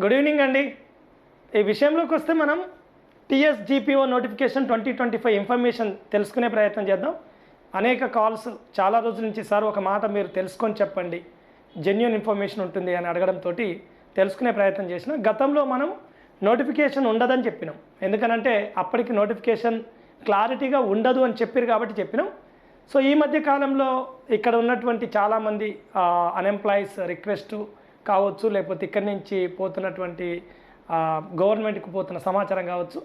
Good evening అండి. ఈ విషయంలోకి వస్తే మనం టీఎస్జిపిఓ notification twenty twenty five information తెలుసుకునే ప్రయత్నం చేద్దాం. అనేక కాల్స్ చాలా రోజుల నుంచి సార్ ఒక మాట మీరు తెలుసుకొని చెప్పండి. జెన్యున్ ఇన్ఫర్మేషన్ ఉంటుంది అని అడగడంతో తెలుసుకునే ప్రయత్నం చేసిన గతంలో మనం నోటిఫికేషన్ ఉండదని చెప్పినాం. ఎందుకనంటే అప్పటికి నోటిఫికేషన్ క్లారిటీగా ఉండదు అని చెప్పారు కాబట్టి చెప్పినాం. సో ఈ మధ్య కాలంలో ఇక్కడ ఉన్నటువంటి చాలామంది అన్ఎంప్లాయీస్ రిక్వెస్ట్ కావచ్చు లేకపోతే ఇక్కడి నుంచి పోతున్నటువంటి గవర్నమెంట్కి పోతున్న సమాచారం కావచ్చు.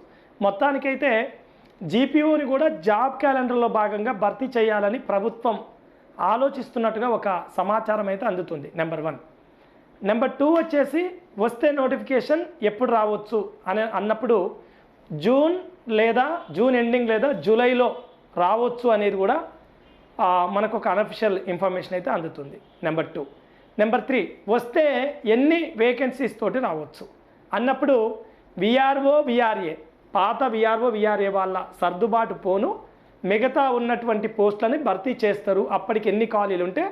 మొత్తానికైతే జీపీఓని కూడా జాబ్ క్యాలెండర్లో భాగంగా భర్తీ చేయాలని ప్రభుత్వం ఆలోచిస్తున్నట్టుగా ఒక సమాచారం అయితే అందుతుంది నెంబర్ వన్. నెంబర్ టూ వచ్చేసి వస్తే నోటిఫికేషన్ ఎప్పుడు రావచ్చు అని అన్నప్పుడు జూన్ లేదా జూన్ ఎండింగ్ లేదా జూలైలో రావచ్చు అనేది కూడా మనకు ఒక అనఫిషియల్ ఇన్ఫర్మేషన్ అయితే అందుతుంది నెంబర్ టూ. నెంబర్ త్రీ వస్తే ఎన్ని వేకెన్సీస్ తోటి రావచ్చు? అన్నప్పుడు విఆర్ఓ విఆర్ఏ పాత విఆర్ఓ విఆర్ఏ వాళ్ళ సర్దుబాటు పోను. మిగతా ఉన్నటువంటి పోస్టులని భర్తీ చేస్తారు. అప్పటికి ఎన్ని ఖాళీలు ఉంటే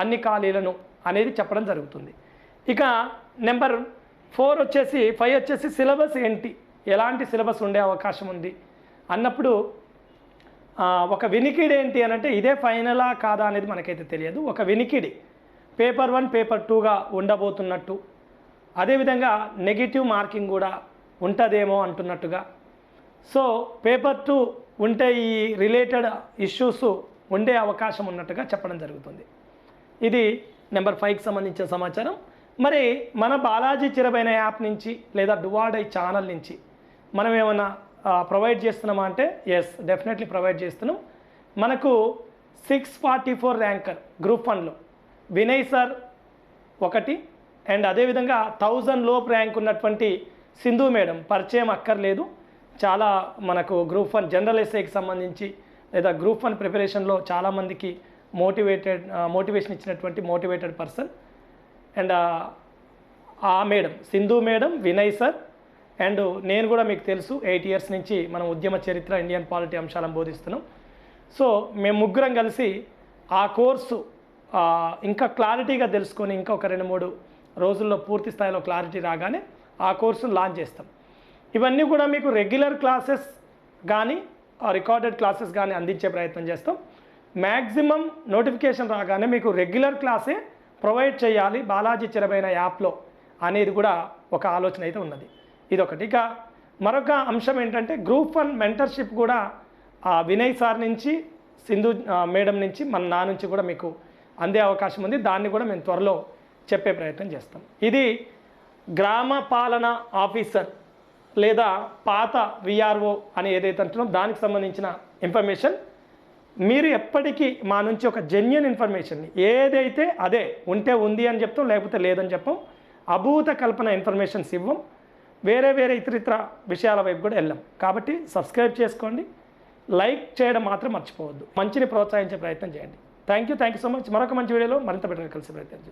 అన్ని ఖాళీలను అనేది చెప్పడం జరుగుతుంది. ఇక నెంబర్ ఫోర్ వచ్చేసి ఫైవ్ వచ్చేసి సిలబస్ ఏంటి? ఎలాంటి సిలబస్ ఉండే అవకాశం ఉంది? అన్నప్పుడు ఒక వినికిడి ఏంటి అని అంటే ఇదే ఫైనలా కాదా అనేది మనకైతే తెలియదు. ఒక వినికిడి. పేపర్ వన్ పేపర్ టూగా ఉండబోతున్నట్టు. అదేవిధంగా నెగిటివ్ మార్కింగ్ కూడా ఉంటుందేమో అంటున్నట్టుగా. సో పేపర్ టూ ఉంటే ఈ రిలేటెడ్ ఇష్యూస్ ఉండే అవకాశం ఉన్నట్టుగా చెప్పడం జరుగుతుంది. ఇది నెంబర్ ఫైవ్కి సంబంధించిన సమాచారం. మరి మన బాలాజీ చిరబైన యాప్ నుంచి లేదా డువాడై ఛానల్ నుంచి మనం ఏమైనా ప్రొవైడ్ చేస్తున్నామా అంటే ఎస్ డెఫినెట్లీ ప్రొవైడ్ చేస్తున్నాం. మనకు six forty four ranker group వన్లో వినయ్ సార్ ఒకటి అండ్ అదేవిధంగా థౌజండ్ లోపు ర్యాంక్ ఉన్నటువంటి సింధు మేడం పరిచయం అక్కర్లేదు. చాలా మనకు గ్రూప్ వన్ జనరల్ ఎస్ఐకి సంబంధించి లేదా గ్రూప్ వన్ ప్రిపరేషన్లో చాలామందికి మోటివేటెడ్ మోటివేషన్ ఇచ్చినటువంటి మోటివేటెడ్ పర్సన్. అండ్ ఆ madam Sindhu madam Vinay sir and నేను కూడా మీకు తెలుసు ఎయిట్ ఇయర్స్ నుంచి మనం ఉద్యమ చరిత్ర ఇండియన్ పాలిటీ అంశాలను బోధిస్తున్నాం. సో మేము ముగ్గురం కలిసి ఆ కోర్సు ఇంకా క్లారిటీగా తెలుసుకొని ఇంకా ఒక రెండు మూడు రోజుల్లో పూర్తి స్థాయిలో క్లారిటీ రాగానే ఆ కోర్సును లాంచ్ చేస్తాం. ఇవన్నీ కూడా మీకు రెగ్యులర్ క్లాసెస్ కానీ రికార్డెడ్ క్లాసెస్ కానీ అందించే ప్రయత్నం చేస్తాం. మ్యాక్సిమం నోటిఫికేషన్ రాగానే మీకు రెగ్యులర్ క్లాసే ప్రొవైడ్ చేయాలి బాలాజీ చిరబైన యాప్లో అనేది కూడా ఒక ఆలోచన అయితే ఉన్నది. ఇదొకటి. ఇక మరొక అంశం ఏంటంటే గ్రూప్ వన్ మెంటర్షిప్ కూడా వినయ్ సార్ నుంచి సింధు మేడం నుంచి మన నా నుంచి కూడా మీకు అందే అవకాశం ఉంది. దాన్ని కూడా మేము త్వరలో చెప్పే ప్రయత్నం చేస్తాం. ఇది గ్రామ పాలన ఆఫీసర్ లేదా పాత విఆర్ఓ అని ఏదైతే అంటున్నాం దానికి సంబంధించిన ఇన్ఫర్మేషన్ మీరు ఎప్పటికీ మా నుంచి ఒక జెన్యున్ ఇన్ఫర్మేషన్ ఏదైతే అదే ఉంటే ఉంది అని చెప్తాం లేకపోతే లేదని చెప్పం. అభూత కల్పన ఇన్ఫర్మేషన్స్ ఇవ్వం. వేరే వేరే ఇతరితర విషయాల వైపు కూడా వెళ్ళాం. కాబట్టి సబ్స్క్రైబ్ చేసుకోండి. లైక్ చేయడం మాత్రం మర్చిపోవద్దు. మంచిని ప్రోత్సహించే ప్రయత్నం చేయండి. Thank you thank you so much మరొక మంచి వీడియోలో మరింత బెటర్గా కలిసి ప్రయత్నం